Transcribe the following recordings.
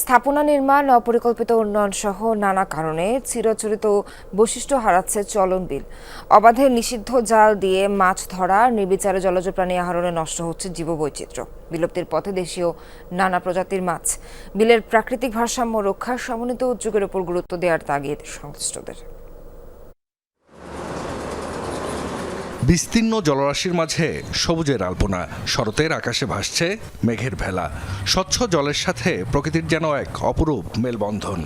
স্থাপনা নির্মাণ, অপরিকল্পিত উন্নয়ন সহ নানা কারণে চিরচরিত বৈশিষ্ট্য হারাচ্ছে চলন বিল। অবাধে নিষিদ্ধ জাল দিয়ে মাছ ধরা, নির্বিচারে জলজ প্রাণী আহরণে নষ্ট হচ্ছে জীববৈচিত্র্য। বিলুপ্তির পথে দেশীয় নানা প্রজাতির মাছ। বিলের প্রাকৃতিক ভারসাম্য রক্ষা সমন্বিত উদ্যোগের উপর গুরুত্ব দেওয়ার তাগিদ সংশ্লিষ্টদের। বিস্তীর্ণ জলরাশির মাঝে সবুজের আলপনা। শরতের আকাশে ভাসছে মেঘের ভেলা। স্বচ্ছ জলের সাথে প্রকৃতির যেন এক অপরূপ মেলবন্ধন।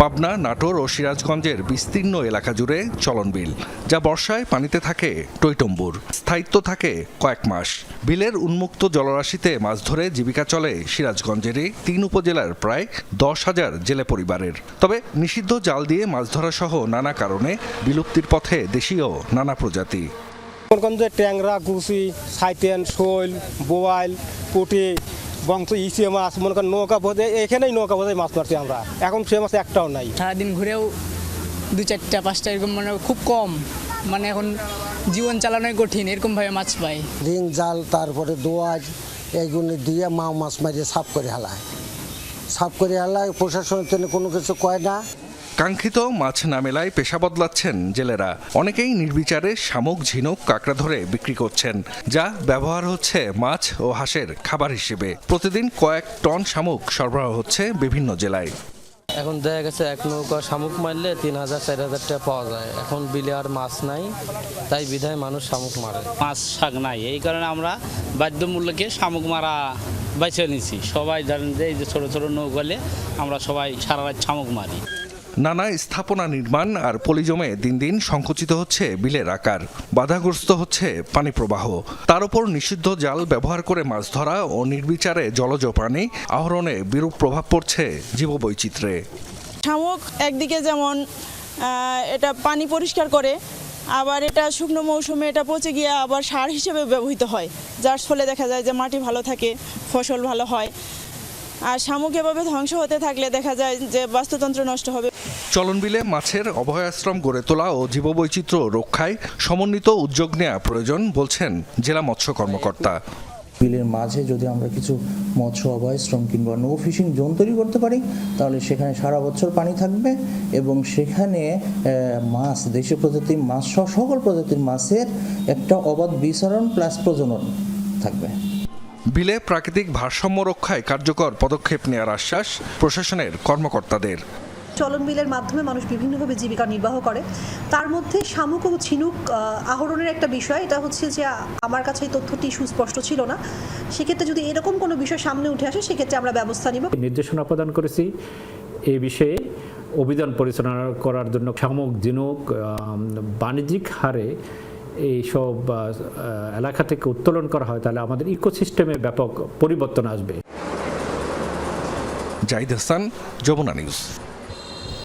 পাবনা, নাটোর ও সিরাজগঞ্জের বিস্তীর্ণ এলাকা জুড়ে চলন বিল, যা বর্ষায় পানিতে থাকে টৈটম্বুর। স্থায়িত্ব থাকে কয়েক মাস। বিলের উন্মুক্ত জলরাশিতে মাছ ধরে জীবিকা চলে সিরাজগঞ্জেরই তিন উপজেলার প্রায় দশ হাজার জেলে পরিবারের। তবে নিষিদ্ধ জাল দিয়ে মাছ ধরা সহ নানা কারণে বিলুপ্তির পথে দেশীয় নানা প্রজাতি। ট্যাংরা, গুছি, সাইতেন, শৈল বোয়াল পুটি বংশ ইসে মাছ মনে করেন নৌকা বোধে এখানেই নৌকা বোধে মাছ মারছি আমরা। এখন সে মাছ একটাও নাই। সারাদিন ঘুরেও দু চারটা পাঁচটা এরকম মানে খুব কম। মানে এখন জীবন চালানোই কঠিন এরকম ভাবে মাছ পাই। রিং জাল তারপরে দোয়াজ এইগুলো দিয়ে মাও মাছ মারিয়ে সাফ করে হেলায়। সাফ করে হেলায় প্রশাসনের জন্য কোনো কিছু কয় না। কাঙ্ক্ষিত মাছ না মেলায় পেশা বদলাচ্ছেন জেলেরা। অনেকেই নির্বিচারে শামুক ঝিনুক কাঁকড়া ধরে বিক্রি করছেন যা ব্যবহার হচ্ছে মাছ ও হাঁসের খাবার হিসেবে। প্রতিদিন কয়েক টন শামুক সরবরাহ হচ্ছে বিভিন্ন জেলায়। এখন দেখা গেছে এক নৌকা শামুক মারলে তিন হাজার চার হাজার টাকা পাওয়া যায়। এখন বিলে আর মাছ নাই তাই বিধায় মানুষ শামুক মারে। মাছ শাক নাই এই কারণে আমরা বাধ্যমূল্যকে শামুক মারা বেছে নিছি। সবাই ধরেন যে এই যে ছোটো ছোটো নৌকলে আমরা সবাই সারা রাত শামুক মারি। নানা স্থাপনা নির্মাণ আর পলিজমে দিন দিন সংকুচিত হচ্ছে বিলের আকার, বাধাগ্রস্ত হচ্ছে পানি প্রবাহ। তার উপর নিষিদ্ধ জাল ব্যবহার করে মাছ ধরা ও নির্বিচারে জলজ প্রাণী আহরণে বিরূপ প্রভাব পড়ছে জীববৈচিত্র্যে। শামুক একদিকে যেমন এটা পানি পরিষ্কার করে, আবার এটা শুকনো মৌসুমে এটা পচে গিয়ে আবার সার হিসেবে ব্যবহৃত হয়, যার ফলে দেখা যায় যে মাটি ভালো থাকে, ফসল ভালো হয়। আর শামুক এভাবে ধ্বংস হতে থাকলে দেখা যায় যে বাস্তুতন্ত্র নষ্ট হবে। চলনবিলে মাছের অভয়াশ্রম গড়ে তোলা ও জীববৈচিত্র্য রক্ষায় সমন্বিত উদ্যোগ নেওয়া প্রয়োজন বলছেন জেলা মৎস্য কর্মকর্তা। বিলের মাঝে যদি আমরা কিছু মৎস্য অভয়শ্রম কিংবা নো ফিশিং জোন তৈরি করতে পারি তাহলে সেখানে সারা বছর পানি থাকবে এবং সেখানে মাছ দেশীয় প্রজাতির মাছ সহ সকল প্রজাতির মাছের একটা অবাধ বিচরণ প্লাস প্রজনন থাকবে। বিলে প্রাকৃতিক ভারসাম্য রক্ষায় কার্যকর পদক্ষেপ নেওয়ার আশ্বাস প্রশাসনের কর্মকর্তাদের। চলন বিলের মাধ্যমে মানুষ বিভিন্নভাবে জীবিকা নির্বাহ করে। তার মধ্যে শামুক ও ঝিনুক আহরণের একটা বিষয়। এটা হচ্ছে যে আমার কাছে এই তথ্যটি সুস্পষ্ট ছিল না। সেক্ষেত্রে যদি এরকম কোনো বিষয় সামনে উঠে আসে সেক্ষেত্রে আমরা ব্যবস্থা নিব। নির্দেশনা প্রদান করেছি। এই বিষয়ে অভিযান পরিচালনা করার জন্য শামুক ঝিনুক বাণিজ্যিক হারে এই সব এলাকা থেকে উত্তোলন করা হয়, তাহলে আমাদের ইকোসিস্টেমে ব্যাপক পরিবর্তন আসবে। জাহিদ হাসান, যমুনা নিউজ।